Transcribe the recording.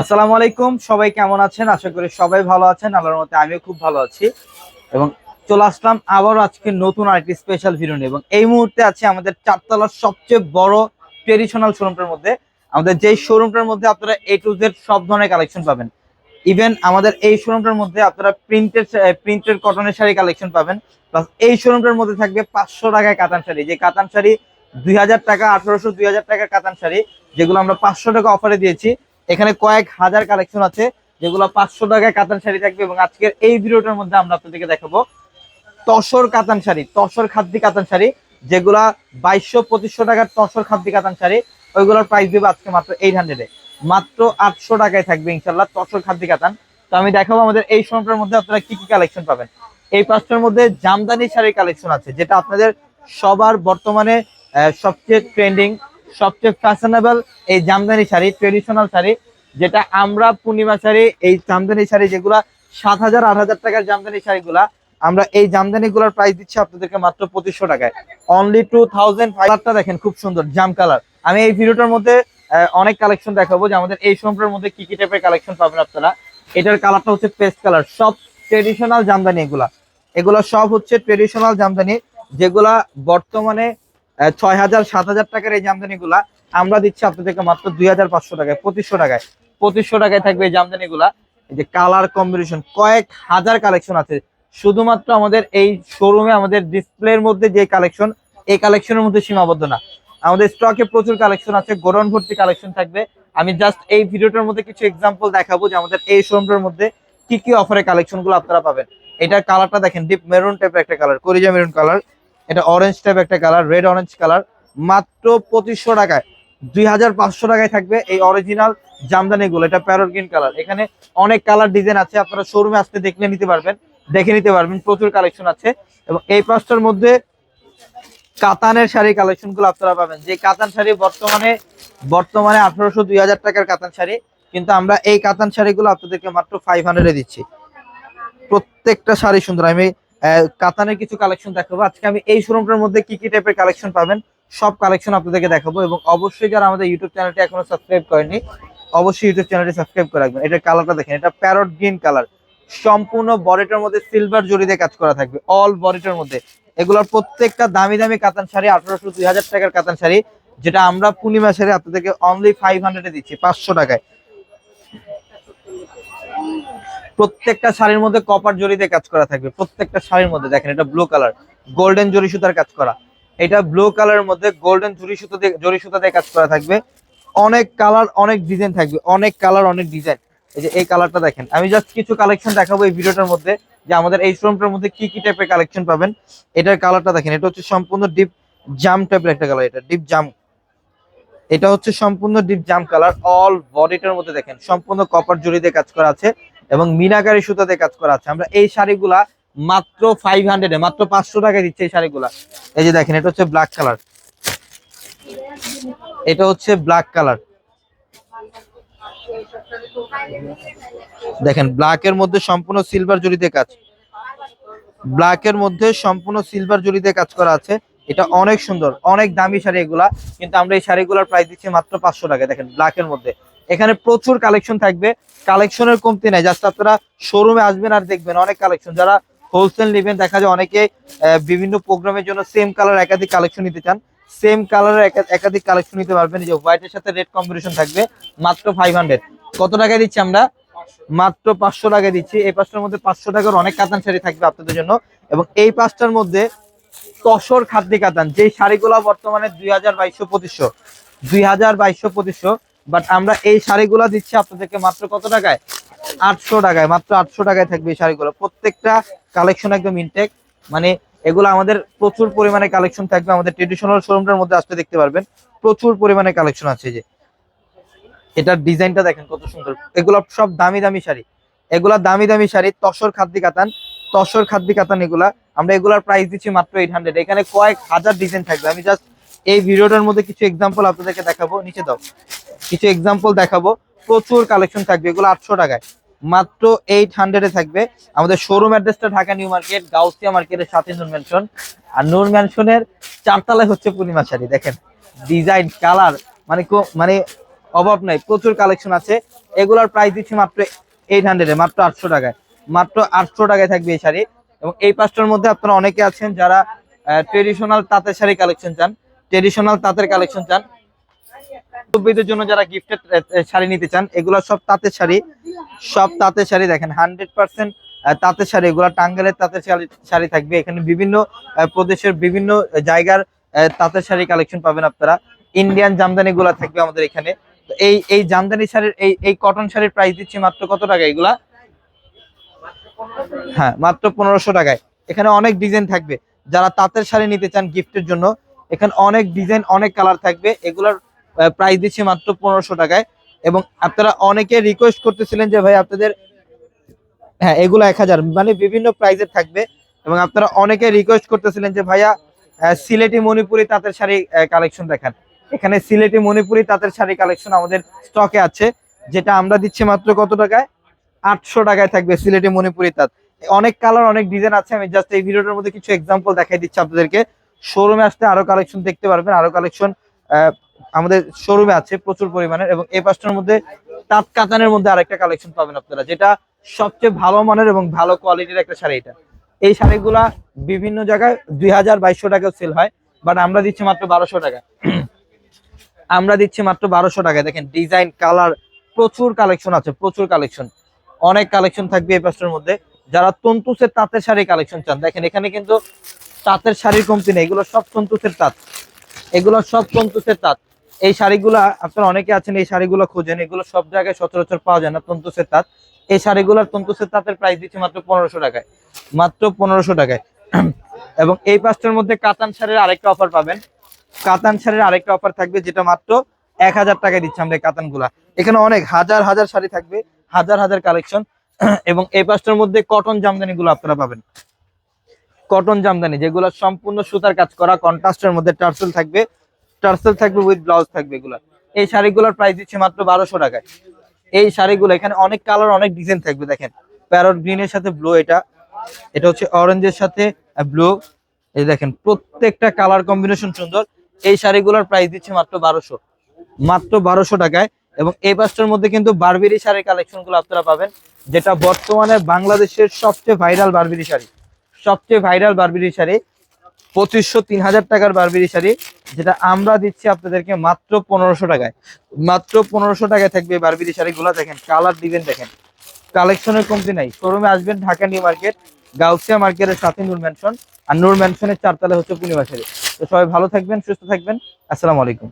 আসসালামু আলাইকুম, সবাই কেমন আছেন? আশা করি সবাই ভালো আছেন। আল্লাহর মতে আমিও খুব ভালো আছি। এবং চলে আসলাম আবারও আজকে নতুন আরেকটি স্পেশাল ভিডিও নিয়ে। এবং এই মুহূর্তে আছে আমাদের চারতলার সবচেয়ে বড় ট্রেডিশনাল শোরুমটার মধ্যে। আমাদের যেই শোরুমটার মধ্যে আপনারা এ টু জেড সব ধরনের কালেকশন পাবেন। ইভেন আমাদের এই শোরুমটার মধ্যে আপনারা প্রিন্টেড প্রিন্টেড কটনের শাড়ি কালেকশন পাবেন। প্লাস এই শোরুমটার মধ্যে থাকবে পাঁচশো টাকায় কাতান শাড়ি। যে কাতান শাড়ি দুই হাজার টাকা, আঠারোশো, দুই টাকার কাতান শাড়ি, যেগুলো আমরা পাঁচশো টাকা অফারে দিয়েছি। এখানে কয়েক হাজার কালেকশন আছে, যেগুলো পাঁচশো টাকায় কাতান শাড়ি থাকবে এবং আজকের এই ভিডিওটার মধ্যে আমরা আপনাদেরকে দেখাবো। তসর কাতান শাড়ি, তসর খাদ্যি কাতান শাড়ি, যেগুলা বাইশশো পঁচিশশো টাকার তসর খাদ্যি কাতান শাড়ি, ওইগুলোর প্রাইস দেবো আজকে মাত্র এইট হান্ড্রেডে মাত্র আটশো টাকায় থাকবে ইনশাল্লাহ তসর খাদ্যি কাতান। তো আমি দেখাবো আমাদের এই শোরুমটার মধ্যে আপনারা কি কি কালেকশন পাবেন। এই পাঁচটার মধ্যে জামদানি শাড়ির কালেকশন আছে, যেটা আপনাদের সবার বর্তমানে সবচেয়ে ট্রেন্ডিং সবচেয়ে ফ্যাশনেবল এই জামদানি শাড়ি ট্রেডিশনাল শাড়ি, যেটা আমরা পূর্ণিমা শাড়ি, এই জামদানি শাড়ি যেগুলা সাত হাজার, আট হাজার টাকার জামদানি শাড়িগুলা, আমরা এই জামদানি গুলার প্রাইস দিচ্ছি আপনাদেরকে মাত্র পঁচিশশো টাকায়। অনলি টু থাউজেন্ড ফাইভটা দেখেন খুব সুন্দর, জাম কালার আমি এই ভিডিওটার মধ্যে অনেক কালেকশন দেখাবো যে আমাদের এই শোরুমটার মধ্যে কি কি টাইপের কালেকশন পাবেন আপনারা। এটার কালারটা হচ্ছে পেস্ট কালার সব ট্রেডিশনাল জামদানি এগুলা। এগুলা সব হচ্ছে ট্রেডিশনাল জামদানি, যেগুলা বর্তমানে ছয় হাজার, সাত হাজার টাকার এই জামদানি গুলা আমরা দিচ্ছি আপনাদেরকে মাত্র দুই হাজার পাঁচশো টাকায়, পঁচিশশো টাকায়। পঁচিশশো টাকায় থাকবে এই জামদানি গুলা এই যে কালার কম্বিনেশন কয়েক হাজার কালেকশন আছে। শুধুমাত্র আমাদের এই শোরুমে আমাদের ডিসপ্লের মধ্যে যে কালেকশন এই কালেকশনের মধ্যে সীমাবদ্ধ না। আমাদের স্টকে প্রচুর কালেকশন আছে, গোডাউন ভর্তি কালেকশন থাকবে। আমি জাস্ট এই ভিডিওটার মধ্যে কিছু এক্সাম্পল দেখাবো যে আমাদের এই শোরুমটার মধ্যে কি কি অফারে কালেকশনগুলো আপনারা পাবেন। এটার কালারটা দেখেন ডিপ মেরুন টাইপের একটা কালার করিজা মেরুন কালার এটা অরেঞ্জ টাইপ একটা কালার রেড অরেঞ্জ কালার মাত্র পঁচিশশো টাকায়। দুই হাজার পাঁচশো টাকায় থাকবে এই অরিজিনাল জামদানি গুলো, এটা প্যারোট গ্রিন কালার এখানে অনেক কালার ডিজাইন আছে, আপনারা শোরুমে আসতে দেখলে নিতে পারবেন, দেখে নিতে পারবেন, প্রচুর কালেকশন আছে। এবং এই পাঁচটার মধ্যে কাতানের শাড়ি কালেকশনগুলো আপনারা পাবেন। যে কাতান শাড়ি বর্তমানে বর্তমানে আঠারোশো দুই হাজার টাকার কাতান শাড়ি, কিন্তু আমরা এই কাতান শাড়িগুলো আপনাদেরকে মাত্র ফাইভ হান্ড্রেডে দিচ্ছি। প্রত্যেকটা শাড়ি সুন্দর, আমি কাতানের কিছু কালেকশন দেখাবো। আজকে আমি এই শোরুমটার মধ্যে কি কি টাইপের কালেকশন পাবেন, সব কালেকশন আপনাদেরকে দেখাবো এবং অবশ্যই যারা আমাদের ইউটিউব চ্যানেলটি এখনও সাবস্ক্রাইব করেনি অবশ্যই ইউটিউব চ্যানেলটি সাবস্ক্রাইব করে রাখবেন। এটার কালারটা দেখেন, এটা প্যারট গ্রিন কালার সম্পূর্ণ বডিটার মধ্যে সিলভার জড়ি দিয়ে কাজ করা থাকবে অল বডিটার মধ্যে। এগুলোর প্রত্যেকটা দামি দামি কাতান শাড়ি, আঠারোশো দুই হাজার টাকার কাতান শাড়ি, যেটা আমরা পূর্ণিমা শাড়ি আপনাদেরকে অনলি ফাইভ হান্ড্রেডে দিচ্ছি, পাঁচশো টাকায়। প্রত্যেকটা শাড়ির মধ্যে কপার দিয়ে কাজ করা থাকবে। প্রত্যেকটা শাড়ির মধ্যে দেখেন, এটা ব্লু কালার গোল্ডেন জরি সুতার কাজ করা। এটা ব্লু কালারের মধ্যে গোল্ডেন জরি সুতো দিয়ে জরি সুতা দিয়ে কাজ করা থাকবে। অনেক কালার অনেক ডিজাইন থাকবে। অনেক কালার অনেক ডিজাইন এই যে এই কালারটা দেখেন, আমি জাস্ট কিছু কালেকশন দেখাবো এই ভিডিওটার মধ্যে, যে আমাদের এই শোরুমটার মধ্যে কি কি টাইপের কালেকশন পাবেন। এটার কালারটা দেখেন, এটা হচ্ছে সম্পূর্ণ ডিপ জাম টাইপের একটা কালার এটা ডিপ জাম এটা হচ্ছে সম্পূর্ণ ডিপ জাম কালার অল বডিটার মধ্যে দেখেন, সম্পূর্ণ কপার জড়ি দিয়ে কাজ করা আছে। এবং মিনাকারি সুতাতে কাজ করা আছে। আমরা এই শাড়িগুলা মাত্র ফাইভ হান্ড্রেডে মাত্র পাঁচশো টাকায় দিচ্ছে এই শাড়িগুলা। এই যে দেখেন, এটা হচ্ছে ব্ল্যাক কালার এটা হচ্ছে ব্ল্যাক কালার দেখেন ব্ল্যাক এর মধ্যে সম্পূর্ণ সিলভার জড়িতে কাজ। ব্ল্যাক এর মধ্যে সম্পূর্ণ সিলভার জড়িতে কাজ করা আছে। এটা অনেক সুন্দর, অনেক দামি শাড়ি এগুলা, কিন্তু আমরা এই শাড়িগুলোর প্রাইস দিচ্ছি মাত্র পাঁচশো টাকা দেখেন ব্ল্যাক এর মধ্যে। এখানে প্রচুর কালেকশন থাকবে। কালেকশনের কমতি নাই জাস্ট আপনারা শোরুমে আসবেন আর দেখবেন অনেক কালেকশন যারা হোলসেল নেবেন, দেখা যায় অনেকে বিভিন্ন প্রোগ্রামের জন্য সেম কালার একাধিক কালেকশন নিতে চান। সেম কালারের একাধিক কালেকশন নিতে পারবেন। যে হোয়াইটের সাথে রেড কম্বিনেশন থাকবে, মাত্র ফাইভ কত টাকায় দিচ্ছি আমরা? মাত্র পাঁচশো টাকায় দিচ্ছি। এই পাঁচটার মধ্যে পাঁচশো টাকার অনেক কাতান শাড়ি থাকবে আপনাদের জন্য। এবং এই পাঁচটার মধ্যে তসর খাদ্যি কাতান যেই শাড়িগুলো বর্তমানে দুই হাজার বাইশশো পঁচিশশো, দুই হাজার বাইশশো পঁচিশশো বাট আমরা এই শাড়িগুলো দিচ্ছি আপনাদেরকে মাত্র কত টাকায়? আটশো টাকায়, মাত্র আটশো টাকায় থাকবে এই শাড়িগুলো। প্রত্যেকটা কালেকশন একদম ইনটেক মানে এগুলো আমাদের প্রচুর পরিমাণে কালেকশন থাকবে। আমাদের ট্রেডিশনাল শোরুমটার মধ্যে আসতে দেখতে পারবেন, প্রচুর পরিমাণে কালেকশন আছে যে। এটার ডিজাইনটা দেখেন কত সুন্দর। এগুলো সব দামি দামি শাড়ি। এগুলা দামি দামি শাড়ি, তসর খাদ্যি কাতান তসর খাদ্যি কাতান এগুলা, আমরা এগুলার প্রাইস দিচ্ছি মাত্র এইট হান্ড্রেড এখানে কয়েক হাজার ডিজাইন থাকবে। আমি জাস্ট এই ভিডিওটার মধ্যে কিছু এক্সাম্পল আপনাদেরকে দেখাবো। নিচে দাও। কিছু এক্সাম্পল দেখাবো। প্রচুর কালেকশন থাকবে। এগুলো আটশো টাকায়। মাত্র এইট হান্ড্রেডে থাকবে। আমাদের শোরুম অ্যাড্রেসটা ঢাকা নিউ মার্কেট, গাউসিয়া মার্কেটের সাথে নূর ম্যানশন আর নূর ম্যানশনের চারতলায় হচ্ছে পূর্ণিমা শাড়ি। দেখেন ডিজাইন কালার মানে মানে অভাব নাই। প্রচুর কালেকশন আছে। এগুলার প্রাইস দিচ্ছি মাত্র এইট হান্ড্রেডে মাত্র আটশো টাকায়। মাত্র আটশো টাকায় থাকবে এই শাড়ি। এবং এই পাঁচটার মধ্যে আপনারা অনেকে আছেন যারা ট্রেডিশনাল তাঁতের শাড়ি কালেকশন চান ট্রেডিশনাল তাঁতের কালেকশন চান। মুরব্বীদের জন্য যারা গিফটেড শাড়ি নিতে চান, এগুলো সব তাঁতের শাড়ি। সব তাঁতের শাড়ি দেখেন হান্ড্রেড পার্সেন্ট তাঁতের শাড়ি, এগুলো টাঙ্গালের তাঁতের শাড়ি থাকবে। এখানে বিভিন্ন প্রদেশের বিভিন্ন জায়গার তাঁতের শাড়ি কালেকশন পাবেন আপনারা। ইন্ডিয়ান জামদানি গুলা থাকবে আমাদের এখানে। এই এই জামদানি শাড়ির, এই এই কটন শাড়ির প্রাইস দিচ্ছি মাত্র কত টাকা এগুলা? হ্যাঁ মাত্র পনেরোশো টাকায়। এখানে অনেক ডিজাইন থাকবে। যারা তাঁতের শাড়ি নিতে চান গিফটের জন্য, এখানে অনেক ডিজাইন অনেক কালার থাকবে। এগুলোর প্রাইস দিচ্ছি মাত্র পনেরোশো টাকায়। এবং আপনারা অনেকে রিকোয়েস্ট করতেছিলেন যে, ভাই, আপনাদের হ্যাঁ এগুলো এক হাজার। মানে বিভিন্ন প্রাইজের থাকবে। এবং আপনারা অনেকে রিকোয়েস্ট করতেছিলেন যে, ভাইয়া সিলেটি মণিপুরি তাঁতের শাড়ি কালেকশন দেখান। এখানে সিলেটি মণিপুরি তাঁতের শাড়ি কালেকশন আমাদের স্টকে আছে, যেটা আমরা দিচ্ছি মাত্র কত টাকায়? আটশো টাকায় থাকবে সিলেটে মণিপুরি তাঁত। অনেক কালার অনেক ডিজাইন আছে। আমি জাস্ট এই ভিডিওটার মধ্যে কিছু এক্সাম্পল দেখাই দিচ্ছি আপনাদেরকে। শোরুমে আসতে আরও কালেকশন দেখতে পারবেন। আরও কালেকশন আমাদের শোরুমে আছে প্রচুর পরিমাণের এবং এই পাঁচটার মধ্যে তাঁত কাতানের মধ্যে আরেকটা কালেকশন পাবেন আপনারা, যেটা সবচেয়ে ভালো মানের এবং ভালো কোয়ালিটির একটা শাড়ি এটা। এই শাড়িগুলা বিভিন্ন জায়গায় দুই হাজার বাইশশো টাকাও সেল হয় বাট আমরা দিচ্ছি মাত্র বারোশো টাকা আমরা দিচ্ছি মাত্র বারোশো টাকায়। দেখেন ডিজাইন কালার প্রচুর কালেকশন আছে, প্রচুর কালেকশন অনেক কালেকশন থাকবে এই পাঁচটার মধ্যে। যারা তন্তুসের তাঁতের শাড়ি কালেকশন চান, দেখেন এখানে কিন্তু তাঁতের শাড়ির কমতি নেই, এগুলো সব তন্তুসের তাঁত। এগুলো সব তন্তুসের তাঁত। এই শাড়িগুলা আপনারা অনেকে আছেন, এই শাড়িগুলো খোঁজেন, এগুলো সব জায়গায় সচরাচর পাওয়া যায় না, তন্তুসের তাঁত। এই শাড়িগুলোর তন্তুসের তাঁতের প্রাইস দিচ্ছে মাত্র পনেরোশো টাকায়। মাত্র পনেরোশো টাকায়। এবং এই পাঁচটার মধ্যে কাতান শাড়ির আরেকটা অফার পাবেন। কাতান শাড়ির আরেকটা অফার থাকবে, যেটা মাত্র এক হাজার টাকায় দিচ্ছে আমরা কাতানগুলা। এখানে অনেক, হাজার হাজার শাড়ি থাকবে। হাজার হাজার কালেকশন এবং এই পাঁচটার মধ্যে কটন জামদানি গুলো আপনারা পাবেন। কটন জামদানি, যেগুলো সম্পূর্ণ সুতার কাজ করা কন্ট্রাস্টের মধ্যে টার্সেল থাকবে। টার্সেল থাকবে উইথ ব্লাউজ থাকবে এগুলো। এই শাড়িগুলোর প্রাইস দিচ্ছে মাত্র বারোশো টাকায়। এই শাড়িগুলো, এখানে অনেক কালার অনেক ডিজাইন থাকবে, দেখেন। প্যারট গ্রিনের সাথে ব্লু এটা। এটা হচ্ছে অরেঞ্জের সাথে ব্লু এই দেখেন, প্রত্যেকটা কালার কম্বিনেশন সুন্দর। এই শাড়িগুলোর প্রাইস দিচ্ছে মাত্র বারোশো। মাত্র বারোশো টাকায়। এবং এই পাঁচটার মধ্যে কিন্তু বারবেরি শাড়ির কালেকশনগুলো আপনারা পাবেন, যেটা বর্তমানে বাংলাদেশের সবচেয়ে ভাইরাল বারবেরি শাড়ি। সবচেয়ে ভাইরাল বারবেরি শাড়ি, পঁচিশশো তিন হাজার টাকার বারবেরি শাড়ি, যেটা আমরা দিচ্ছি আপনাদেরকে মাত্র পনেরোশো টাকায়। মাত্র পনেরোশো টাকায় থাকবে বারবেরি শাড়িগুলো, দেখেন, কালার দিবেন, দেখেন। কালেকশনের কমতি নাই। শোরুমে আসবেন ঢাকা নিউ মার্কেট, গাউসিয়া মার্কেটের সাথে নূর ম্যানশন আর নূর ম্যানশনের চারতলা হচ্ছে পূর্ণিমা শাড়ি। তো সবাই ভালো থাকবেন, সুস্থ থাকবেন। আসসালামু আলাইকুম।